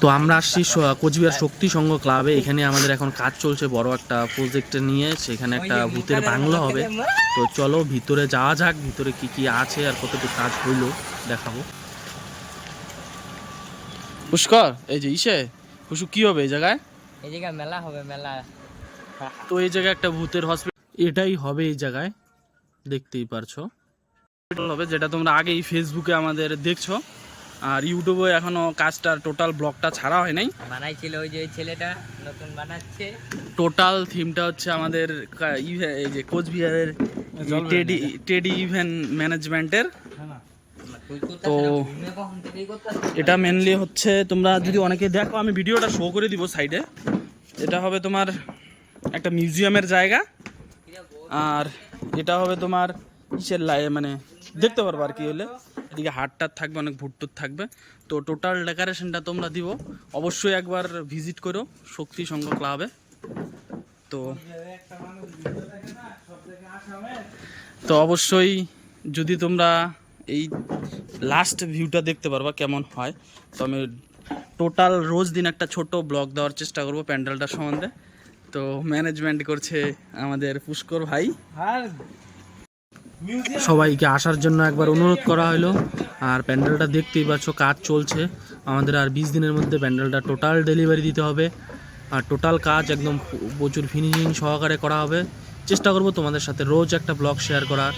তো আমরা আসছি কোচবিহার শক্তি সংঘ ক্লাবে। এখানে আমাদের এখন কাজ চলছে বড় একটা প্রজেক্ট নিয়ে। সেখানে একটা ভূতের বাংলো হবে। তো চলো ভিতরে যাওয়া যাক ভিতরে কি কি আছে আর কতটুকু কাজ হইল দেখাবো। পুষ্কর এই যে ইসে কুসু কি হবে এই জায়গায়? এই জায়গায় মেলা হবে মেলা। তো এই জায়গায় একটা ভূতের হসপিটাল এটাই হবে এই জায়গায়। দেখতেই পারছ। হবে যেটা তোমরা আগেই ফেসবুকে আমাদের দেখছ। আর ইউটিউবে এখনও কাজটার টোটাল ব্লগটা ছাড়া হয় নাই। বানাইছিল ওই যে ছেলেটা নতুন বানাচ্ছে। টোটাল থিমটা হচ্ছে আমাদের এই যে কোচবিহারের টেডি টেডি ইভেন্ট ম্যানেজমেন্টের তো এটা মেনলি হচ্ছে তোমরা যদি অনেকে দেখো আমি ভিডিওটা শো করে দিব সাইডে এটা হবে তোমার একটা মিউজিয়ামের জায়গা। আর এটা হবে তোমার কিসের লাই মানে দেখতে পারব আর কি হলে। এদিকে হাটটার থাকবে, অনেক ভুট্টুর থাকবে। তো টোটাল ডেকোরেশনটা তোমরা দিব। অবশ্যই একবার ভিজিট করো, শক্তি সংঘ ক্লাবে তো তো অবশ্যই যদি তোমরা এই লাস্ট ভিউটা দেখতে পারবা কেমন হয়, তো আমি টোটাল রোজ দিন একটা ছোট ব্লগ দেওয়ার চেষ্টা করব প্যান্ডেলটার সম্বন্ধে। তো ম্যানেজমেন্ট করছে আমাদের পুষ্কর ভাই। সবাইকে আসার জন্য একবার অনুরোধ করা হলো। আর প্যান্ডেলটা দেখতেই পাচ্ছ কাজ চলছে। আমাদের আর বিশ দিনের মধ্যে প্যান্ডেলটা টোটাল ডেলিভারি দিতে হবে। আর টোটাল কাজ একদম প্রচুর ফিনিশিং সহকারে করা হবে। চেষ্টা করব তোমাদের সাথে রোজ একটা ব্লগ শেয়ার করার।